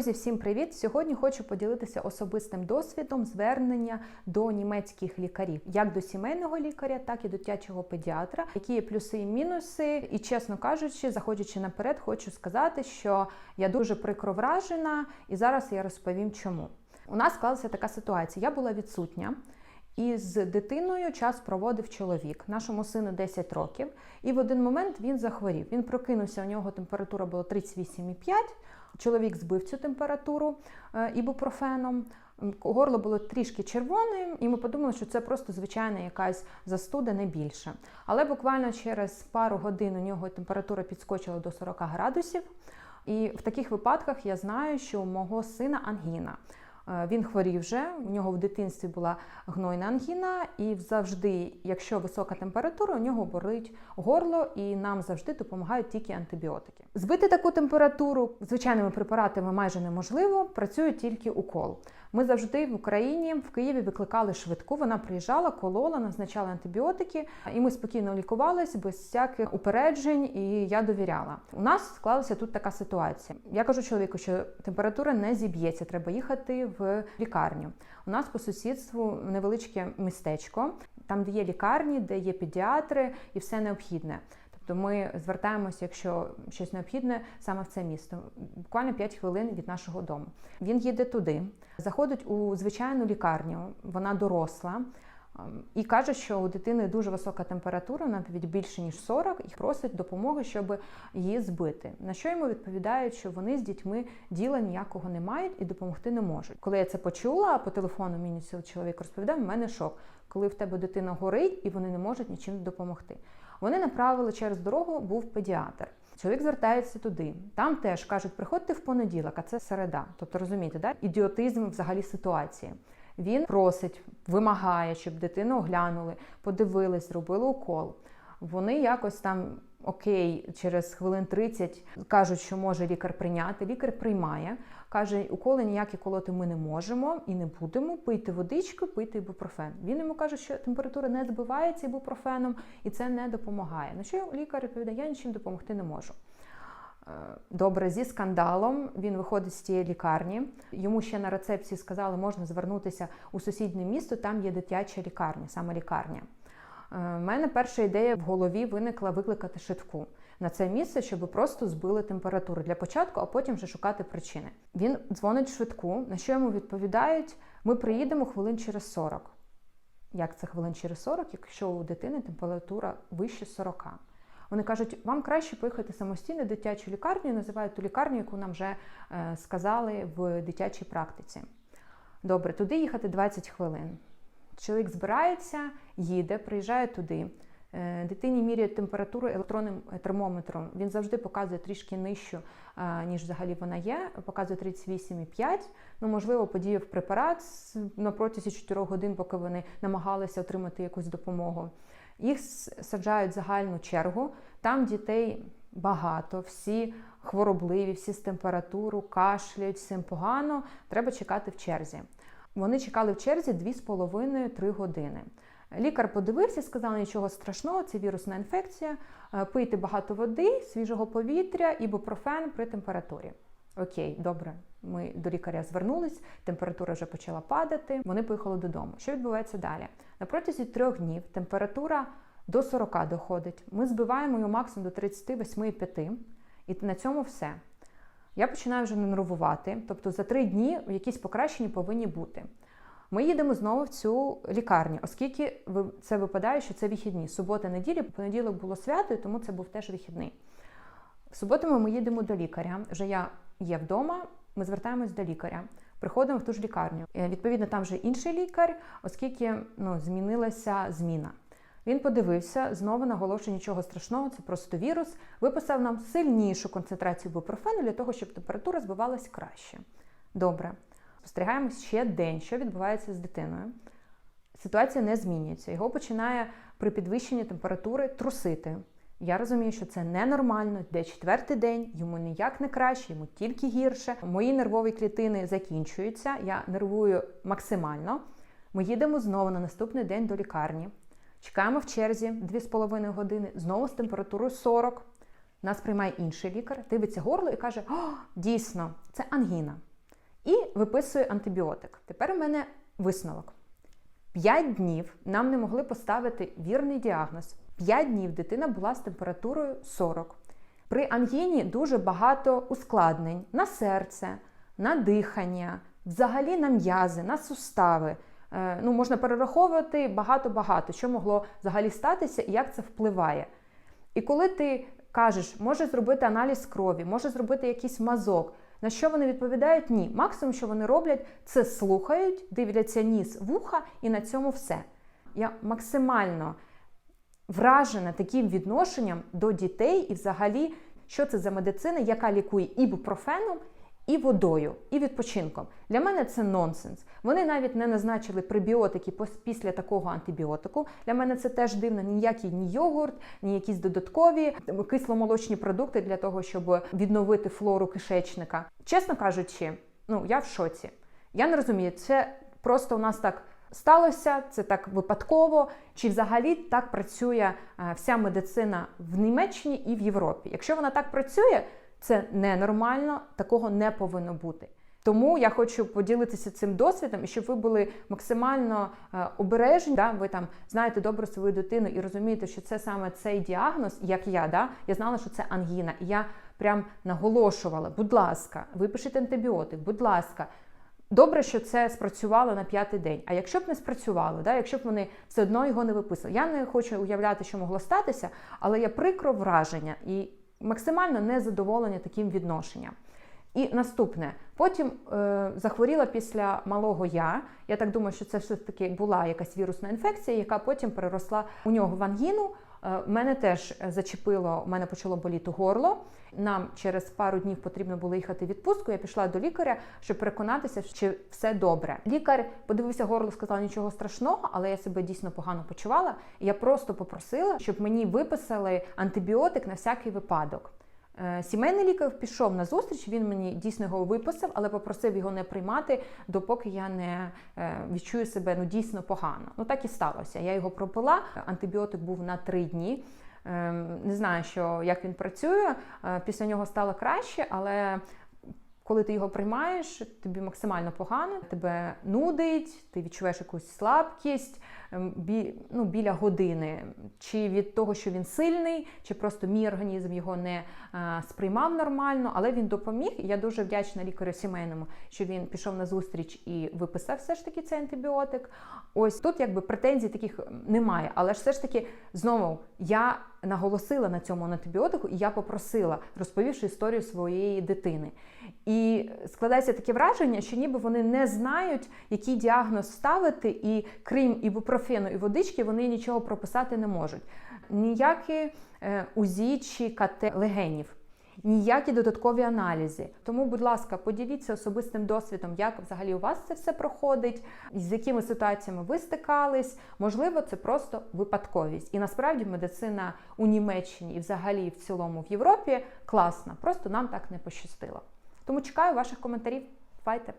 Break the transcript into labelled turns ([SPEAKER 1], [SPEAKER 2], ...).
[SPEAKER 1] Друзі, всім привіт! Сьогодні хочу поділитися особистим досвідом звернення до німецьких лікарів, як до сімейного лікаря, так і до дитячого педіатра, які є плюси і мінуси. І чесно кажучи, заходячи наперед, хочу сказати, що я дуже прикро вражена, і зараз я розповім, чому. У нас склалася така ситуація. Я була відсутня. І з дитиною час проводив чоловік, нашому сину 10 років, і в один момент він захворів. Він прокинувся, у нього температура була 38,5. Чоловік збив цю температуру е, ібупрофеном. Горло було трішки червоним, і ми подумали, що це просто звичайна якась застуда, не більше. Але буквально через пару годин у нього температура підскочила до 40 градусів. І в таких випадках я знаю, що у мого сина ангіна. Е, Він хворів вже, у нього в дитинстві була гнойна ангіна, і завжди, якщо висока температура, у нього болить горло, і нам завжди допомагають тільки антибіотики. Збити таку температуру звичайними препаратами майже неможливо, працює тільки укол. Ми завжди в Україні, в Києві викликали швидку. Вона приїжджала, колола, назначала антибіотики, і ми спокійно лікувалися без всяких упереджень, і я довіряла. У нас склалася тут така ситуація. Я кажу чоловіку, що температура не зіб'ється, треба їхати в лікарню. У нас по сусідству невеличке містечко, там де є лікарні, де є педіатри і все необхідне. Тобто ми звертаємося, якщо щось необхідне, саме в це місто. Буквально 5 хвилин від нашого дому. Він їде туди, заходить у звичайну лікарню, вона доросла. І каже, що у дитини дуже висока температура, навіть більше ніж 40, і просить допомоги, щоб її збити. На що йому відповідають, що вони з дітьми діла ніякого не мають і допомогти не можуть. Коли я це почула, по телефону мені цей чоловік розповідав, у мене шок, коли в тебе дитина горить і вони не можуть нічим допомогти. Вони направили через дорогу, був педіатр. Чоловік звертається туди. Там теж кажуть, приходьте в понеділок, а це середа. Тобто розумієте, да? ідіотизм взагалі ситуації. Він просить, вимагає, щоб дитину оглянули, подивились, зробили укол. Вони якось там окей, через хвилин 30 кажуть, що може лікар прийняти. Лікар приймає, каже, уколи ніякі колоти ми не можемо і не будемо. Пийте водичку, пийте ібупрофен. Він йому каже, що температура не збивається ібупрофеном і це не допомагає. На що лікар відповідає, я нічим допомогти не можу. Добре, зі скандалом він виходить з цієї лікарні. Йому ще на рецепції сказали, можна звернутися у сусіднє місто, там є дитяча лікарня, саме лікарня. У мене перша ідея в голові виникла викликати швидку на це місце, щоб просто збили температуру для початку, а потім вже шукати причини. Він дзвонить швидку, на що йому відповідають: ми приїдемо хвилин через 40. Як це хвилин через 40, якщо у дитини температура вище 40? Вони кажуть, вам краще поїхати самостійно в дитячу лікарню, називають ту лікарню, яку нам вже е, сказали в дитячій практиці. Добре, туди їхати 20 хвилин. Чоловік збирається, їде, приїжджає туди. Е, дитині міряють температуру електронним термометром. Він завжди показує трішки нижчу, е, ніж взагалі вона є. Показує 38,5. Ну, можливо, подіяв препарат на протязі 4 годин, поки вони намагалися отримати якусь допомогу. Їх саджають в загальну чергу. Там дітей багато, всі хворобливі, всі з температуру, кашляють, всім погано. Треба чекати в черзі. Вони чекали в черзі 2,5-3 години. Лікар подивився, сказав, нічого страшного, це вірусна інфекція. Пийте багато води, свіжого повітря, ібупрофен при температурі. Окей, добре. Ми до лікаря звернулись, температура вже почала падати. Вони поїхали додому. Що відбувається далі? На протязі трьох днів температура до 40 доходить. Ми збиваємо її максимум до 38,5, і на цьому все. Я починаю вже нервувати, тобто за три дні якісь покращення повинні бути. Ми їдемо знову в цю лікарню, оскільки це випадає, що це вихідні. Субота, неділя, понеділок було свято, і тому це був теж вихідний. В суботу ми їдемо до лікаря. Вже я є вдома, ми звертаємось до лікаря, приходимо в ту ж лікарню. Відповідно, там вже інший лікар, оскільки ну, змінилася зміна. Він подивився, знову наголошує нічого страшного, це просто вірус. Виписав нам сильнішу концентрацію бупрофену для того, щоб температура збивалась краще. Добре. Спостерігаємо ще день, що відбувається з дитиною. Ситуація не змінюється. Його починає при підвищенні температури трусити. Я розумію, що це ненормально, де четвертий день, йому ніяк не краще, йому тільки гірше. Мої нервові клітини закінчуються, я нервую максимально. Ми їдемо знову на наступний день до лікарні. Чекаємо в черзі 2,5 години, знову з температурою 40. Нас приймає інший лікар, дивиться горло і каже: О, дійсно, це ангіна. і виписую антибіотик. Тепер у мене висновок. 5 днів нам не могли поставити вірний діагноз. 5 днів дитина була з температурою 40. При ангіні дуже багато ускладнень на серце, на дихання, взагалі на м'язи, на сустави. Е, Ну, можна перераховувати багато-багато, що могло взагалі статися і як це впливає. І коли ти кажеш, може зробити аналіз крові, може зробити якийсь мазок, на що вони відповідають? Ні. Максимум, що вони роблять, це слухають, дивляться ніс, вуха, і на цьому все. Я максимально вражена таким відношенням до дітей і взагалі, що це за медицина, яка лікує ібупрофеном, і водою, і відпочинком. Для мене це нонсенс. Вони навіть не назначили пребіотики пос- після такого антибіотику. Для мене це теж дивно. Ніякий ні йогурт, ні якісь додаткові кисломолочні продукти для того, щоб відновити флору кишечника. Чесно кажучи, ну я в шоці. Я не розумію, це просто у нас так сталося, це так випадково, чи взагалі так працює е, вся медицина в Німеччині і в Європі. Якщо вона так працює, це ненормально, такого не повинно бути. Тому я хочу поділитися цим досвідом, і щоб ви були максимально е, обережні. Да? Ви там знаєте добре свою дитину і розумієте, що це саме цей діагноз, як я. Да? Я знала, що це ангіна. І я прям наголошувала: будь ласка, випишіть антибіотик, будь ласка. Добре, що це спрацювало на п'ятий день. А якщо б не спрацювало, да, якщо б вони все одно його не виписали, я не хочу уявляти, що могло статися, але я прикро враження і максимально незадоволення таким відношенням. І наступне, потім е, захворіла після малого я. Я так думаю, що це все таки була якась вірусна інфекція, яка потім переросла у нього в ангіну. Е, мене теж зачепило, у мене почало боліти горло. Нам через пару днів потрібно було їхати в відпустку. Я пішла до лікаря, щоб переконатися, чи все добре. Лікар подивився горло, сказав нічого страшного, але я себе дійсно погано почувала. І я просто попросила, щоб мені виписали антибіотик на всякий випадок. Е, Сімейний лікар пішов на зустріч, він мені дійсно його виписав, але попросив його не приймати, допоки я не е, відчую себе ну дійсно погано. Ну так і сталося. Я його пропила. Антибіотик був на три дні. Ем, Не знаю, що як він працює. Е, Після нього стало краще, але коли ти його приймаєш, тобі максимально погано, тебе нудить, ти відчуваєш якусь слабкість ем, бі, ну, біля години. Чи від того, що він сильний, чи просто мій організм його не а, сприймав нормально, але він допоміг. Я дуже вдячна лікарю сімейному, що він пішов на зустріч і виписав все ж таки цей антибіотик. Ось тут якби претензій таких немає, але ж все ж таки знову я наголосила на цьому антибіотику, і я попросила, розповівши історію своєї дитини. І складається таке враження, що ніби вони не знають, який діагноз ставити, і крім ібупрофену і водички, вони нічого прописати не можуть. Ніякі е, УЗІ чи КТ легенів. Ніякі додаткові аналізи. Тому, будь ласка, поділіться особистим досвідом, як взагалі у вас це все проходить, з якими ситуаціями ви стикались. Можливо, це просто випадковість. І насправді медицина у Німеччині і взагалі в цілому в Європі класна. Просто нам так не пощастило. Тому чекаю ваших коментарів. Бувайте!